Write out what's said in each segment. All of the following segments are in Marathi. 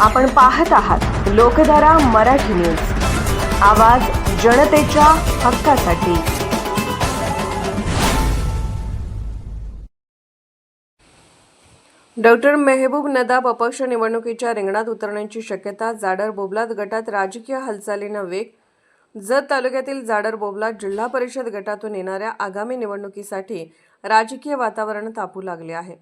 आपण पाहत आहात लोकधारा मराठी न्यूज. आवाज जनतेच्या हक्कासाठी. डॉक्टर मेहबूब नदाब अपक्ष निवडणुकीच्या रिंगणात उतरण्याची शक्यता जाडर बोबलात गटात राजकीय हालचालींना वेग जत तालुक्यातील जाडर बोबलात जिल्हा परिषद गटातून येणाऱ्या आगामी निवडणुकीसाठी राजकीय वातावरण तापू लागले आहे.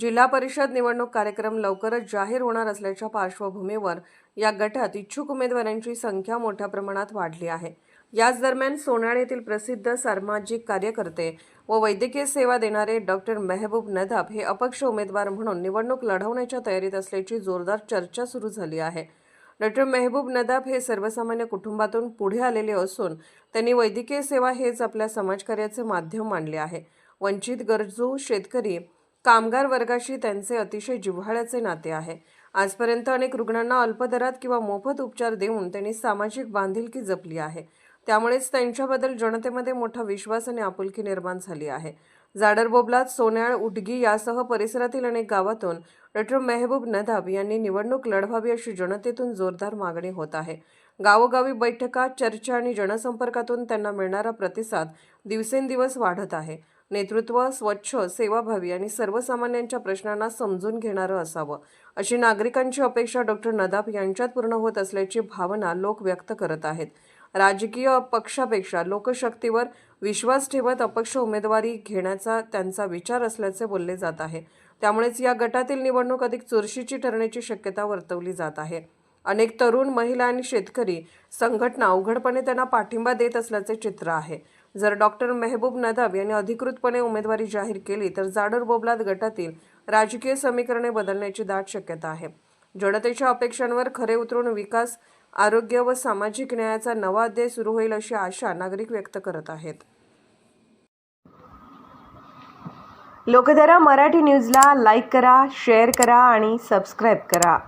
जिल्हा परिषद निवडणूक कार्यक्रम लवकरच जाहीर होणार असल्याच्या पार्श्वभूमीवर या गटात इच्छुक उमेदवारांची संख्या मोठ्या प्रमाणात वाढली आहे. याच दरम्यान सोनाळ येथील प्रसिद्ध सामाजिक कार्यकर्ते व वैद्यकीय सेवा देणारे डॉक्टर मेहबूब नदाब हे अपक्ष उमेदवार म्हणून निवडणूक लढवण्याच्या तयारीत असल्याची जोरदार चर्चा सुरू झाली आहे. डॉक्टर मेहबूब नदाब हे सर्वसामान्य कुटुंबातून पुढे आलेले असून त्यांनी वैद्यकीय सेवा हेच आपल्या समाजकार्याचे माध्यम मानले आहे. वंचित गरजू शेतकरी कामगार वर्गाशी त्यांचे अतिशय जिव्हाळ्याचे नाते आहे. आजपर्यंत अनेक रुग्णांना अल्पदरात किंवा मोफत उपचार देऊन त्यांनी सामाजिक बांधिलकी जपली आहे. त्यामुळेच त्यांच्याबद्दल जनतेमध्ये मोठा विश्वास आणि आपुलकी निर्माण झाली आहे. जाडरबोबलात सोन्याळ उडगी यासह परिसरातील अनेक गावातून डॉक्टर मेहबूब नदाब यांनी निवडणूक लढवावी अशी जनतेतून जोरदार मागणी होत आहे. गावोगावी बैठका चर्चा आणि जनसंपर्कातून त्यांना मिळणारा प्रतिसाद दिवसेंदिवस वाढत आहे. नेतृत्व स्वच्छ सेवाभावी आणि सर्वसामान्यांच्या प्रश्नांना समजून घेणारं असावं. अशी नागरिकांची अपेक्षा डॉक्टर नदाप यांच्यात पूर्ण होत असल्याची भावना लोक व्यक्त करत आहेत. राजकीय पक्षापेक्षा लोकशक्तीवर विश्वास ठेवत अपक्ष उमेदवारी घेण्याचा त्यांचा विचार असल्याचे बोलले जात आहे. त्यामुळेच या गटातील निवडणूक अधिक चुरशीची ठरण्याची शक्यता वर्तवली जात आहे. अनेक तरुण महिला आणि शेतकरी संघटना अवघडपणे त्यांना पाठिंबा देत असल्याचे चित्र आहे. जर डॉक्टर मेहबूब नदाब यांनी अधिकृतपणे उमेदवारी जाहीर केली तर जाडर बोबलात गटातील राजकीय समीकरणे बदलण्याची दाट शक्यता आहे. जनतेच्या अपेक्षांवर खरे उतरून विकास आरोग्य व सामाजिक न्यायाचा नवा अध्याय सुरू होईल अशी आशा नागरिक व्यक्त करत आहेत. लोकधारा मराठी न्यूजला लाईक करा शेअर करा आणि सबस्क्राईब करा.